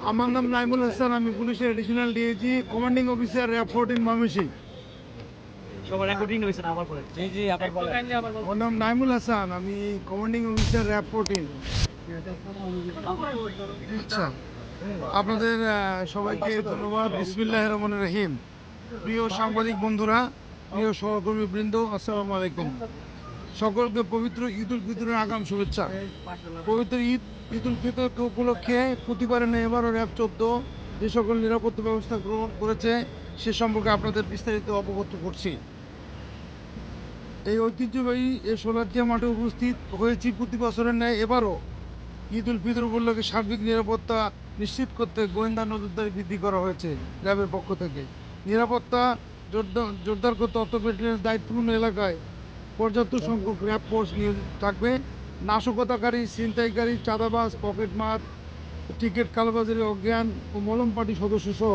আমার নাম নাইমুল হাসান আমি পুলিশের additional DAG commanding officer RAB fourteen Mymensingh আমার নাম নাইমুল হাসান আমি কমান্ডিং অফিসার র্যাব ফোর্টিন আচ্ছা আপনাদের সবাইকে ধন্যবাদ। বিসমিল্লাহ রহমান রহিম। প্রিয় সাংবাদিক বন্ধুরা প্রিয় সহকর্মী বৃন্দ আসসালামু আলাইকুম। সকলকে পবিত্র ঈদ উল ফিতরের আগাম শুভেচ্ছা। পবিত্র ঈদ ঈদ উল ফিতর উপলক্ষে প্রতিবারে এবারও র্যাব চোদ্দ যে সকল নিরাপত্তা ব্যবস্থা গ্রহণ করেছে, সে সম্পর্কে আপনাদের বিস্তারিত অবগত করছি। এই ঐতিহ্যবাহী এই সোলারটিয়া মাঠে উপস্থিত হয়েছি প্রতি বছরের ন্যায় এবারও। ঈদ উল ফিতর উপলক্ষে সার্বিক নিরাপত্তা নিশ্চিত করতে গোয়েন্দা নজরদারি বৃদ্ধি করা হয়েছে র্যাবের পক্ষ থেকে। নিরাপত্তা জোরদার জোরদার করতে অর্থ ব্যাটালিয়নের দায়িত্বপূর্ণ এলাকায় পর্যাপ্ত সংখ্যক র্যাব ফোর্স নিয়োজিত থাকবে। নাশকতাকারী, ছিনতাইকারী, চাঁদাবাজ, পকেটমার, টিকিট কালোবাজারি অজ্ঞান ও মলম পার্টি সদস্য সহ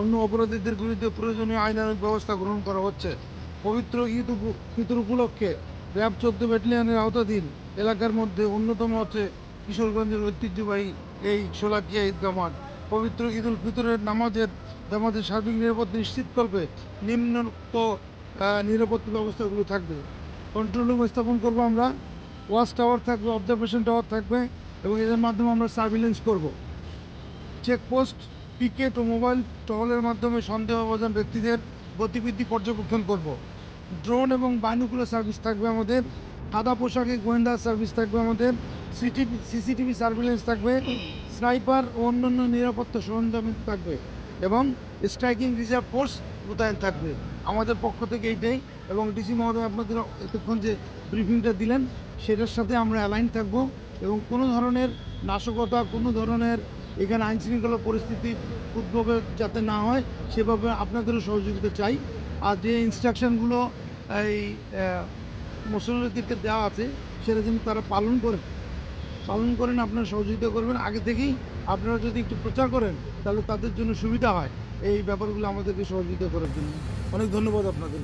অন্য অপরাধীদের বিরুদ্ধে প্রয়োজনীয় আইনানুগ ব্যবস্থা গ্রহণ করা হচ্ছে। পবিত্র ঈদ ফিতর উপলক্ষে র্যাব চোদ্দ ব্যাটালিয়নের আওতাধীন এলাকার মধ্যে অন্যতম হচ্ছে কিশোরগঞ্জের ঐতিহ্যবাহী এই সোলাকিয়া ঈদগাহ মাঠ। পবিত্র ঈদ উল ফিতরের নামাজের নামাজের সার্বিক নিরাপত্তা নিশ্চিত করবে নিম্নোক্ত নিরাপত্তা ব্যবস্থাগুলো থাকবে। কন্ট্রোল রুম স্থাপন করব আমরা। ওয়াচ টাওয়ার থাকবে অবজারভেশন টাওয়ার থাকবে এবং এদের মাধ্যমে আমরা সার্ভিলেন্স করব। চেকপোস্ট পিকেট ও মোবাইল টহলের মাধ্যমে সন্দেহভাজন ব্যক্তিদের গতিবিধি পর্যবেক্ষণ করব। ড্রোন এবং বাইনুকুলার সার্ভিস থাকবে আমাদের। সাদা পোশাকে গোয়েন্দা সার্ভিস থাকবে আমাদের। সিটিভি সিসিটিভি সার্ভিলেন্স থাকবে। স্নাইপার ও অন্যান্য নিরাপত্তা সরঞ্জাম থাকবে এবং স্ট্রাইকিং রিজার্ভ ফোর্স মোতায়েন থাকবে। আমাদের পক্ষ থেকে এইটাই এবং ডিসি মহোদয় আপনাদের এতক্ষণ যে ব্রিফিংটা দিলেন সেটার সাথে আমরা অ্যালাইন থাকব এবং কোনো ধরনের নাশকতা কোনো ধরনের এখানে আইন শৃঙ্খলা পরিস্থিতি উদ্ভবে যাতে না হয় সেভাবে আপনাদেরও সহযোগিতা চাই। আর যে ইনস্ট্রাকশনগুলো এই আহ, মুসল্লিদেরকে দেওয়া আছে সেটা যেন তারা পালন করেন। পালন করেন আপনারা সহযোগিতা করবেন। আগে থেকেই আপনারা যদি একটু প্রচার করেন তাহলে তাদের জন্য সুবিধা হয়। এই ব্যাপারগুলো আমাদেরকে সহযোগিতা করার জন্য। অনেক ধন্যবাদ আপনাদের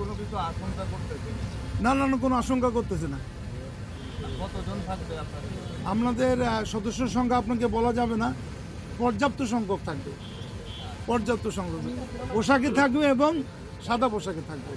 কোনো কিছু আশঙ্কা করতেছে? না না না কোনো আশঙ্কা করতেছে না। কতজন থাকবে আপনাদের? সদস্য সংখ্যা আপনাকে বলা যাবে না। পর্যাপ্ত সংখ্যক থাকবে। পর্যাপ্ত সংখ্যক। পোশাকে থাকবে এবং সাদা পোশাকে থাকবে।